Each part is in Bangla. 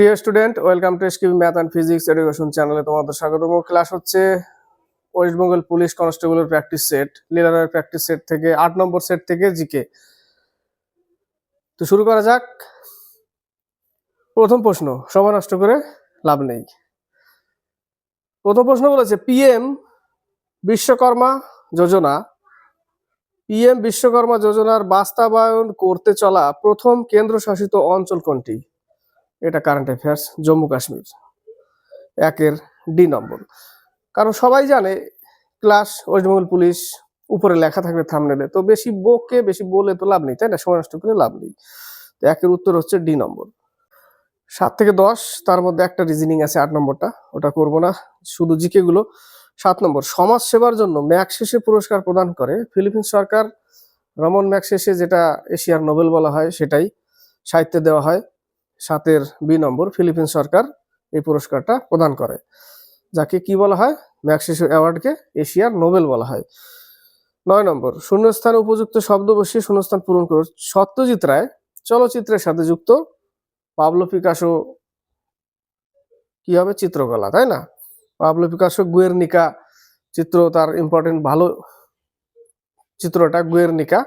প্রিয় student, welcome to SQ math and physics education চ্যানেলে তোমাদের স্বাগতম। ক্লাস হচ্ছে ওয়েস্ট বেঙ্গল পুলিশ কনস্টেবলের প্র্যাকটিস সেট, লিডারের প্র্যাকটিস সেট থেকে আট নম্বর সেট থেকে জিকে। তো শুরু করা যাক। প্রথম প্রশ্ন সময় নষ্ট করে লাভ নেই। প্রথম প্রশ্ন বলেছে, পিএম বিশ্বকর্মা যোজনা, পিএম বিশ্বকর্মা যোজনার বাস্তবায়ন করতে চলা প্রথম কেন্দ্রশাসিত অঞ্চল কোনটি? এটা কারেন্ট অ্যাফেয়ার্স জম্মু কাশ্মীর একের ডি নম্বর। কারণ সবাই জানে ক্লাস ওয়েস্ট বেঙ্গল পুলিশ উপরে লেখা থাকবে থামনেলে তো বেশি বকে, বেশি বলে তো লাভ নেই, তাই না? সময় নষ্ট করে লাভ নেই। তো একের উত্তর হচ্ছে ডি নম্বর। সাত থেকে দশ, তার মধ্যে একটা রিজনিং আছে আট নম্বরটা, ওটা করব না। শুধু জিকে গুলো। সাত নম্বর, সমাজ সেবার জন্য ম্যাক্সেসে পুরস্কার প্রদান করে। ফিলিপিন্স সরকার, রমন ম্যাক্সেসে যেটা এশিয়ার নোবেল বলা হয়, সেটাই সাহিত্যে দেওয়া হয়। সাতের বি নম্বর ফিলিপিন সরকার এই পুরস্কারটা প্রদান করে, যাকে কি বলা হয়? ম্যাক্সিস অ্যাওয়ার্ডকে এশিয়ার নোবেল বলা হয়। নয় নম্বর, শূন্যস্থান উপযুক্ত শব্দ বসিয়ে শূন্যস্থান পূরণ করে সত্যজিৎ রায় চলচ্চিত্রের সাথে যুক্ত পাবলো পিকাসো কি হবে? চিত্রকলা, তাই না? পাবলো পিকাসো গুয়েরনিকা চিত্র, তার ইম্পর্টেন্ট ভালো চিত্রটা গুয়েরনিকা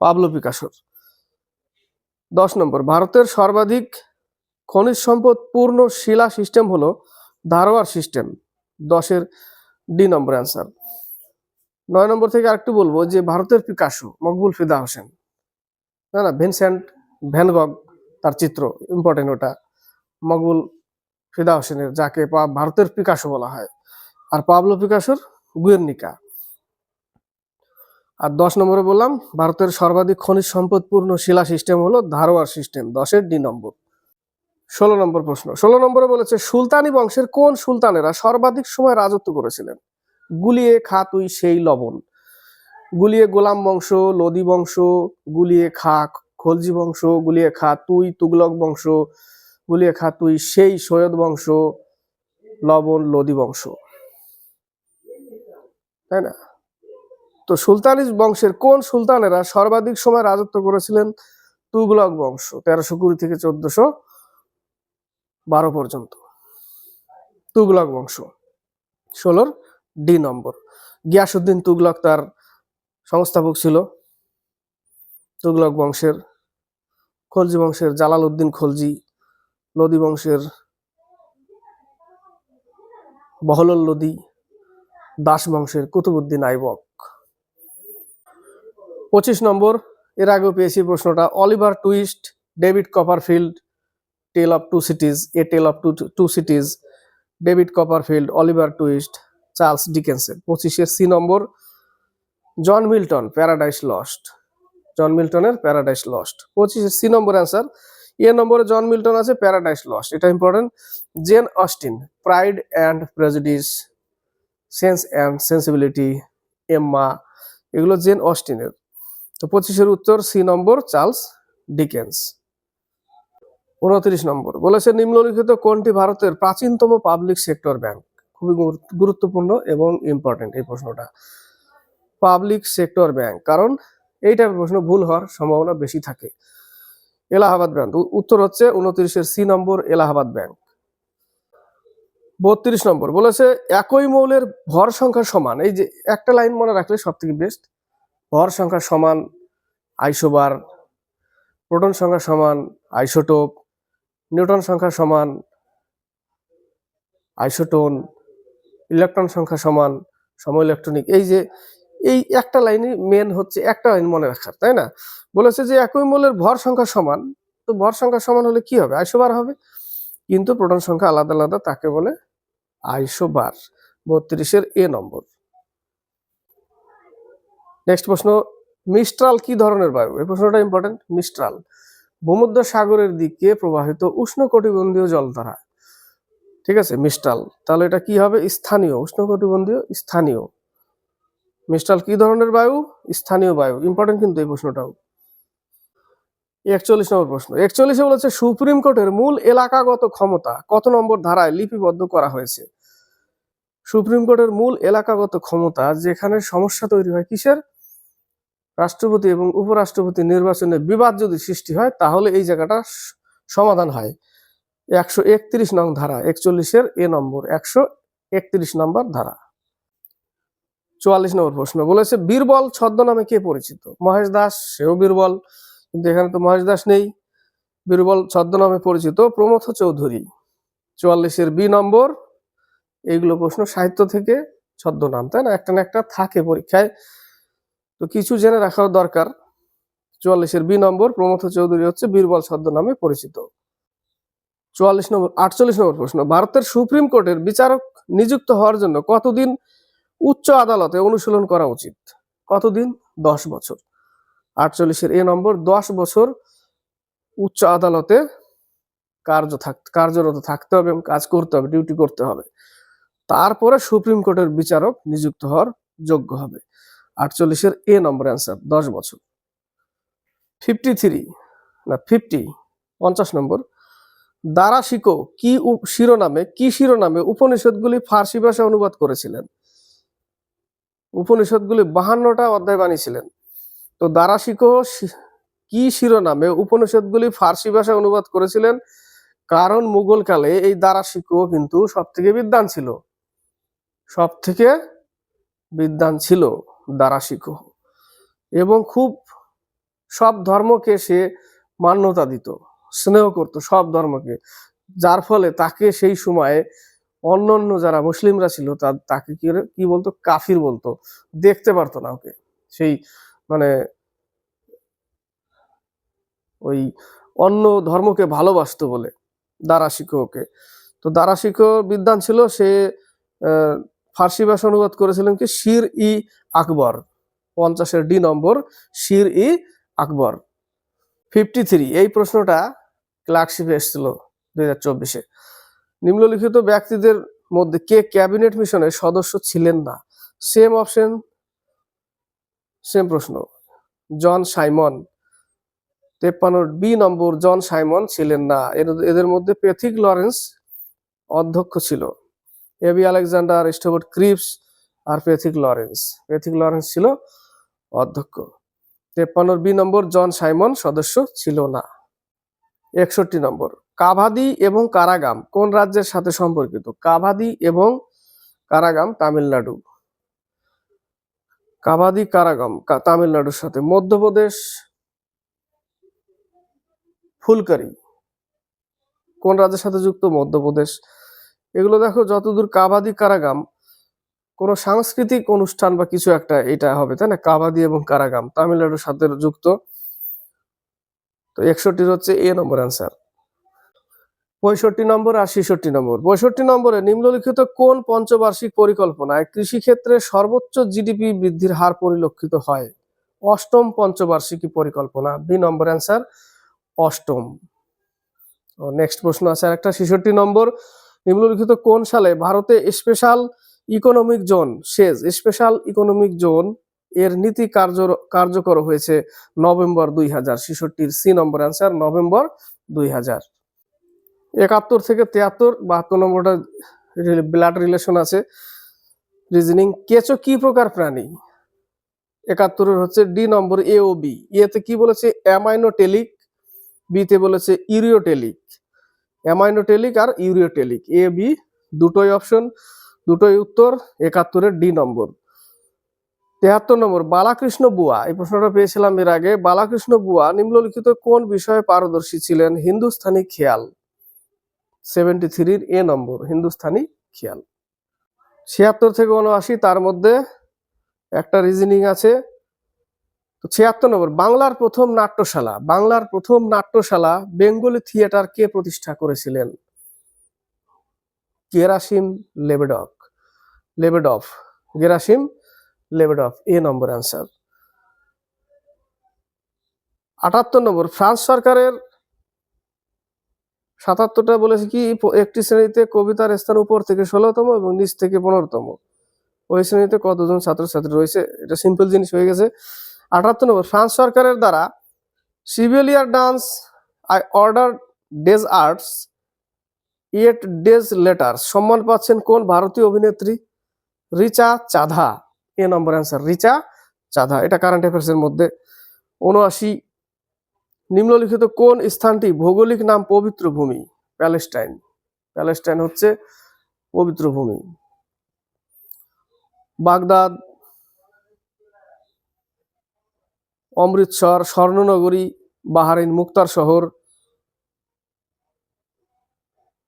পাবলো পিকাসোর। দশ নম্বর, ভারতের সর্বাধিক খনিজ সম্পদ পূর্ণ শিলা সিস্টেম হলো ধারওয়ার সিস্টেম দশের ডি নম্বর অ্যান্সার নয় নম্বর থেকে আরেকটু বলব যে ভারতের পিকাসো, মকবুল ফিদা হোসেন, না না, ভিনসেন্ট ভ্যানগগ তার চিত্র ইম্পর্টেন্ট ওটা। মকবুল ফিদা হোসেনের, যাকে ভারতের পিকাসো বলা হয়। আর পাবলো পিকাসোর গুয়ের্নিকা আর দশ নম্বরে বললাম, ভারতের সর্বাধিক খনিজ সম্পদপূর্ণ শিলা সিস্টেম হলো ধারওয়ার সিস্টেম, দশের ডি নম্বর। ষোলো নম্বর প্রশ্ন, ষোলো নম্বরে বলেছে, সুলতানি বংশের কোন সুলতানেরা সর্বাধিক সময় রাজত্ব করেছিলেন? গুলিয়ে খা তুই সেই লবণ। গুলিয়ে গোলাম বংশ, লোদি বংশ, গুলিয়ে খা খলজি বংশ, গুলিয়ে খা তুই তুগলক বংশ, গুলিয়ে খা তুই সেই সৈয়দ বংশ, লবণ, লোদি বংশ। তাই না? তো সুলতানি বংশের কোন সুলতানেরা সর্বাধিক সময় রাজত্ব করেছিলেন? তুগলক বংশ, তেরোশো কুড়ি থেকে চোদ্দশো বারো পর্যন্ত। তুগলক বংশ, ষোলোর ডি নম্বর। গিয়াসুদ্দিন তুগলক তার সংস্থাপক ছিল। তুগলক বংশের খলজি বংশের জালাল উদ্দিন খলজি, লোদি বংশের বহলল লোদি, দাস বংশের কুতুবুদ্দিন আইবক। পঁচিশ নম্বর, এর আগেও পেয়েছি প্রশ্নটা Oliver Twist David Copperfield Tale of Two Cities A Tale of Two Two Cities David Copperfield Oliver Twist Charles ডিকেন্সের পঁচিশের C number John Milton Paradise Lost John মিল্টনের paradise lost পঁচিশের সি নম্বর অ্যান্সার এ নম্বরে জন মিল্টন আছে প্যারাডাইস লস্ট এটা important Jane Austen Pride and Prejudice Sense and Sensibility Emma এগুলো জেন অস্টিনের তো পঁচিশের উত্তর সি নম্বর চার্লস ডিকেন্স। উনত্রিশ নম্বর, বলেছে নিম্নলিখিত কোনটি ভারতের প্রাচীনতম পাবলিক সেক্টর ব্যাংক? খুবই গুরু- গুরুত্বপূর্ণ এবং ইম্পর্টেন্ট এই প্রশ্নটা। পাবলিক সেক্টর ব্যাংক, কারণ এই টাইপের প্রশ্ন ভুল হওয়ার সম্ভাবনা বেশি থাকে। এলাহাবাদ ব্যাংক উত্তর হচ্ছে উনত্রিশের সি নম্বর এলাহাবাদ ব্যাংক। বত্রিশ নম্বর, বলেছে একই মৌলের ভর সংখ্যা সমান, এই যে একটা লাইন মনে রাখলে সব থেকে বেস্ট ভর সংখ্যা সমান আইসোবার, প্রোটন সংখ্যা সমান আইসোটোপ নিউটন সংখ্যা সমান আইসোটোন, ইলেকট্রন সংখ্যা সমান সম ইলেকট্রনিক এই যে, এই একটা লাইনই মেন হচ্ছে, একটা লাইন মনে রাখার, তাই না? বলেছে যে একই মূলের ভর সংখ্যা সমান, তো ভর সংখ্যা সমান হলে কি হবে? আইসোবার হবে। কিন্তু প্রোটন সংখ্যা আলাদা আলাদা তাকে বলে আইসোবার। বত্রিশের এ নম্বর। নেক্সট প্রশ্ন মিস্ট্রাল কি ধরনের বায়ু? এই প্রশ্নটা ইম্পর্টেন্ট মিস্ট্রাল ভূমধ্য সাগরের দিকে প্রবাহিত উষ্ণকটিবন্ধীয় জলধারা। ঠিক আছে মিস্ট্রাল তাহলে এটা কি হবে? স্থানীয় উষ্ণকটিবন্ধীয় স্থানীয়। মিস্ট্রাল কি ধরনের বায়ু? স্থানীয় বায়ু। ইম্পর্টেন্ট কিন্তু এই প্রশ্নটাও। একচল্লিশ নম্বর প্রশ্ন, একচল্লিশে বলেছে, সুপ্রিম কোর্টের মূল এলাকাগত ক্ষমতা কত নম্বর ধারায় লিপিবদ্ধ করা হয়েছে? সুপ্রিম কোর্টের মূল এলাকাগত ক্ষমতা যেখানে সমস্যা তৈরি হয় কিসের? রাষ্ট্রপতি এবং উপরাষ্ট্রপতি নির্বাচনে বিবাদ যদি সৃষ্টি হয়, তাহলে এই জায়গাটা সমাধান হয়। একশো একত্রিশ নং ধারা, একচল্লিশের এ নম্বর, একশো একত্রিশ নম্বর ধারা। চুয়াল্লিশ নম্বর প্রশ্ন বলেছে, বীরবল ছদ্মনামে কে পরিচিত? মহেশ দাস, সেও বীরবল, কিন্তু এখানে তো মহেশ দাস নেই। বীরবল ছদ্মনামে পরিচিত প্রমথ চৌধুরী। চুয়াল্লিশের বি নম্বর এইগুলো প্রশ্ন সাহিত্য থেকে ছদ্মনাম তাই না? একটা না একটা থাকে পরীক্ষায়। তো কিছু জেনে রাখাও দরকার। চুয়াল্লিশের বি নম্বর প্রমথ চৌধুরী হচ্ছে বীরবল ছদ্মনামে পরিচিত। চুয়াল্লিশ নম্বর, আটচল্লিশ নম্বর প্রশ্ন, ভারতের সুপ্রিম কোর্টের বিচারক নিযুক্ত হওয়ার জন্য কতদিন উচ্চ আদালতে অনুশীলন করা উচিত? কতদিন? দশ বছর। আটচল্লিশের এ নম্বর, দশ বছর উচ্চ আদালতে কার্য থাক, কার্যরত থাকতে হবে এবং কাজ করতে হবে, ডিউটি করতে হবে। তারপরে সুপ্রিম কোর্টের বিচারক নিযুক্ত হওয়ার যোগ্য হবে। আটচল্লিশের এ নম্বর অ্যান্সার দশ বছর। ফিফটি থ্রি না ফিফটি পঞ্চাশ নম্বর। দারাশিকো কি উপ- শিরোনামে, কি শিরোনামে উপনিষদগুলি ফার্সি ভাষা অনুবাদ করেছিলেন? উপনিষদগুলি বাহান্নটা অধ্যায় বানিয়েছিলেন। তো দারাশিকো শি- কি শিরোনামে উপনিষদগুলি ফার্সি ভাষায় অনুবাদ করেছিলেন? কারণ মুঘল কালে এই দারাশিকো কিন্তু সব থেকে বিদ্বান ছিল। সব থেকে বিদ্বান ছিল। দারাশিকো এবং খুব সব ধর্মকে সে মান্যতা দিত, স্নেহ করত সব ধর্মকে। যার ফলে তাকে সেই সময়ে অন্য অন্য যারা মুসলিমরা ছিল তা- তাকে কি কি বলতো, কাফির বলতো। দেখতে পারতো না ওকে। সেই মানে ওই অন্য ধর্মকে ভালোবাসতো বলে দারাশিকো ওকে তো দারাশিকো বিদ্বান ছিল, সে ফার্সি ভাষা অনুবাদ করেছিলেন কি? শির ই আকবর। পঞ্চাশের ডি নম্বর, শির ই আকবর। ফিফটি থ্রি এই প্রশ্নটা ক্লার্কশিপে এসেছিল দুই হাজার চব্বিশে। নিম্নলিখিত ব্যক্তিদের মধ্যে কে ক্যাবিনেট মিশনের সদস্য ছিলেন না? সেম অপশন, সেম প্রশ্ন। John Simon. তেপ্পান্ন বি নম্বর, জন সাইমন ছিলেন না। এদের মধ্যে পেথিক লরেন্স অধ্যক্ষ ছিল। এবি আলেকজান্ডার স্টোভার্ট ক্রিপস আর পেথিক লরেন্স পেথিক লরেন্স ছিল অধ্যক্ষ। তেপ্পান্নর বি নম্বর জন সাইমন সদস্য ছিল না। একষট্টি নম্বর, কাভাদি এবং কারাগাম কোন রাজ্যের সাথে সম্পর্কিত? কাভাদি এবং কারাগাম, তামিলনাড়ু। কাভাদি, কারাগাম তামিলনাড়ুর সাথে। মধ্যপ্রদেশ, ফুলকারি। কোন রাজ্যের সাথে যুক্ত? মধ্যপ্রদেশ। এগুলো দেখো যতদূর কাবাদি কারাগাম, কোনো সাংস্কৃতিক অনুষ্ঠান বা কিছু একটা এটা হবে, তাই না? কাবাদি এবং কারাগাম, তামিলনাড়ুর সাথে যুক্ত। তো একষট্টির হচ্ছে এ নম্বর অ্যান্সার পঁয়ষট্টি নম্বর আর ছেষট্টি নম্বর। পঁয়ষট্টি নম্বরে নিম্নলিখিত কোন পঞ্চবার্ষিক পরিকল্পনায় কৃষিক্ষেত্রে সর্বোচ্চ জিডিপি বৃদ্ধির হার পরিলক্ষিত হয়? অষ্টম পঞ্চবার্ষিকী পরিকল্পনা বি নম্বর অ্যান্সার অষ্টম। নেক্সট প্রশ্ন আছে আর একটা ছেষট্টি নম্বর। নিম্নলিখিত কোন সালে ভারতে স্পেশাল ইকোনমিক জোন শেষ স্পেশাল ইকোনমিক জোন এর নীতি কার্য কার্যকর হয়েছে নভেম্বর দুই হাজার ছেষট্টির সি নম্বর অ্যান্সার নভেম্বর দুই হাজার একাত্তর থেকে তিয়াত্তর, বাহাত্তর নম্বরটা ব্লাড রিলেশন আছে। রিজনিং কেঁচো কি প্রকার প্রাণী? একাত্তরের হচ্ছে ডি নম্বর এ ও বি এতে কি বলেছে? অ্যামাইনোটেলিক বিতে বলেছে ইউরিওটেলিক অ্যামাইনোটেলিক আর ইউরিওটেলিক। এ, বি দুটোই অপশন দুটোই উত্তর, একাত্তরের ডি নম্বর। তেহাত্তর নম্বর, বালাকৃষ্ণ বুয়া। এই প্রশ্নটা পেয়েছিলাম এর আগে। বালাকৃষ্ণ বুয়া নিম্নলিখিত কোন বিষয়ে পারদর্শী ছিলেন? হিন্দুস্থানি খেয়াল। সেভেন্টি থ্রির এ নম্বর হিন্দুস্তানি খেয়াল। ছিয়াত্তর থেকে উনআশি, তার মধ্যে একটা রিজনিং আছে। তো ছিয়াত্তর নম্বর, বাংলার প্রথম নাট্যশালা। বাংলার প্রথম নাট্যশালা বেঙ্গলি থিয়েটার কে প্রতিষ্ঠা করেছিলেন? Gerasim Lebedev. Lebedev Gerasim Lebedev, A number answer আটাত্তর নম্বর, ফ্রান্স সরকারের সাতাত্তরটা বলেছে কি, একটি শ্রেণীতে কবিতার স্থান উপর থেকে ষোলোতম এবং নিচ থেকে পনেরোতম। ওই শ্রেণীতে কতজন ছাত্রছাত্রী রয়েছে? এটা সিম্পল জিনিস হয়ে গেছে। আটাত্তর নম্বর, ফ্রান্স সরকারের দ্বারা সিভিলিয়ার ডান্স, আই অর্ডার ডেজ আর্টস, ইয়েট ডেজ লেটার। সম্মান পাচ্ছেন কোন ভারতীয় অভিনেত্রী? Richa Chadha A number answer, Richa Chadha এটা কারেন্ট অ্যাফেয়ার্স এর মধ্যে। উনআশি নিম্নলিখিত কোন স্থানটি ভৌগোলিক নাম পবিত্র ভূমি? প্যালেস্টাইন। প্যালেস্টাইন হচ্ছে পবিত্র ভূমি। বাগদাদ অমৃতসর, স্বর্ণনগরী, বাহারিন, মুক্তার শহর,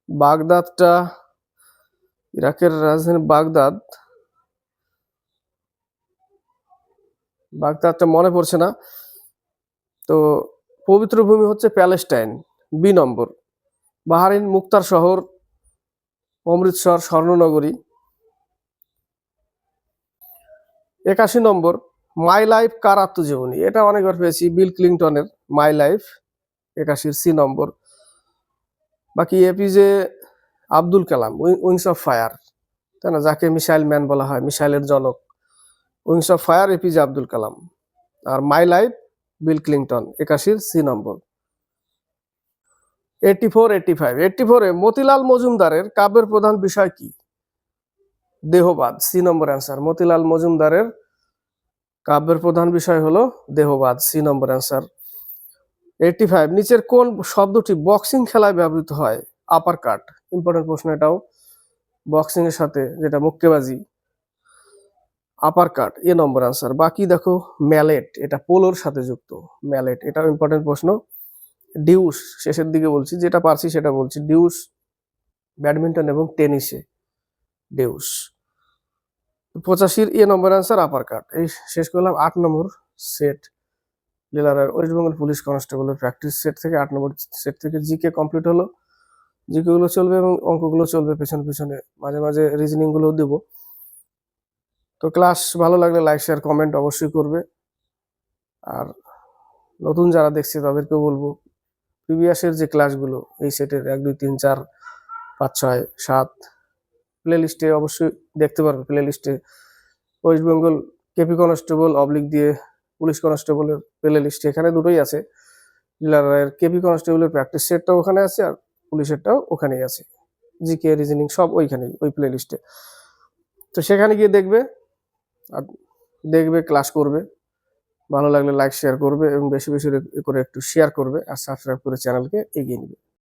বাগদাদটা, ইরাকের রাজধানী বাগদাদ। বাগদাদটা মনে পড়ছে না। তো পবিত্র ভূমি হচ্ছে প্যালেস্টাইন, বি নম্বর। বাহারিন, মুক্তার শহর, অমৃতসর, স্বর্ণনগরী। একাশি নম্বর। মাই লাইফ কার আত্মজীবনী? এটা অনেকবার পেয়েছি বিল ক্লিংটনের মাই লাইফ একাশির সি নম্বর। বাকি APJ Abdul Kalam wings of fire তাই না? যাকে মিসাইল ম্যান বলা হয়, মিসাইলের জনক। Wings of fire APJ Abdul Kalam. R my life Bill Clinton একাশির সি নম্বর। Eighty four eighty five eighty ফোরে মতিলাল মজুমদারের কাব্যের প্রধান বিষয় কি? দেহবাদ, সি নম্বর অ্যান্সার মতিলাল মজুমদারের কাব্যের প্রধান বিষয় হলো দেহবাদ, সি নম্বর অ্যান্সার এইটটি ফাইভ নিচের কোন শব্দটি বক্সিং খেলায় ব্যবহৃত হয়? আপার কাট ইম্পর্টেন্ট প্রশ্ন এটাও। বক্সিং এর সাথে যেটা মুক্কেবাজি। আপার কাট এ নম্বর অ্যান্সার বাকি দেখো ম্যালেট এটা পোলোর সাথে যুক্ত। ম্যালেট এটাও ইম্পর্টেন্ট প্রশ্ন। ডিউস শেষের দিকে বলছি, যেটা পারছি সেটা বলছি। ডিউস ব্যাডমিন্টন এবং টেনিসে। ডিউস পঁচাশির এ নম্বর অ্যান্সার আপার কাট এই শেষ করলাম আট নম্বর সেট লীলারের ওয়েস্ট বেঙ্গল পুলিশ কনস্টেবলের প্র্যাকটিস সেট থেকে আট নম্বর সেট থেকে জিকে কমপ্লিট হলো। জিকে গুলো চলবে এবং অঙ্কগুলো চলবে পেছনে পেছনে। মাঝে মাঝে রিজনিংগুলো দেব। তো ক্লাস ভালো লাগলে লাইক শেয়ার কমেন্ট অবশ্যই করবে। আর নতুন যারা দেখছে তাদেরকেও বলব প্রিভিয়াসের যে ক্লাসগুলো এই সেটের এক, দুই, তিন, চার, পাঁচ, ছয়, সাত প্লে লিস্টে অবশ্যই দেখতে পারবে প্লে লিস্টে West Bengal KP constable oblique দিয়ে পুলিশ কনস্টেবলের প্লে লিস্টে এখানে দুটোই আছে। ডিলারের কেপি কনস্টেবলের প্র্যাকটিস সেটটাও ওখানে আছে আর পুলিশেরটাও ওখানেই আছে। জিকে রিজনিং সব ওইখানেই, ওই প্লে লিস্টে তো সেখানে গিয়ে দেখবে, আর দেখবে ক্লাস করবে। ভালো লাগলে লাইক শেয়ার করবে এবং বেশি বেশি করে একটু শেয়ার করবে আর সাবস্ক্রাইব করে চ্যানেলকে এগিয়ে নেবে।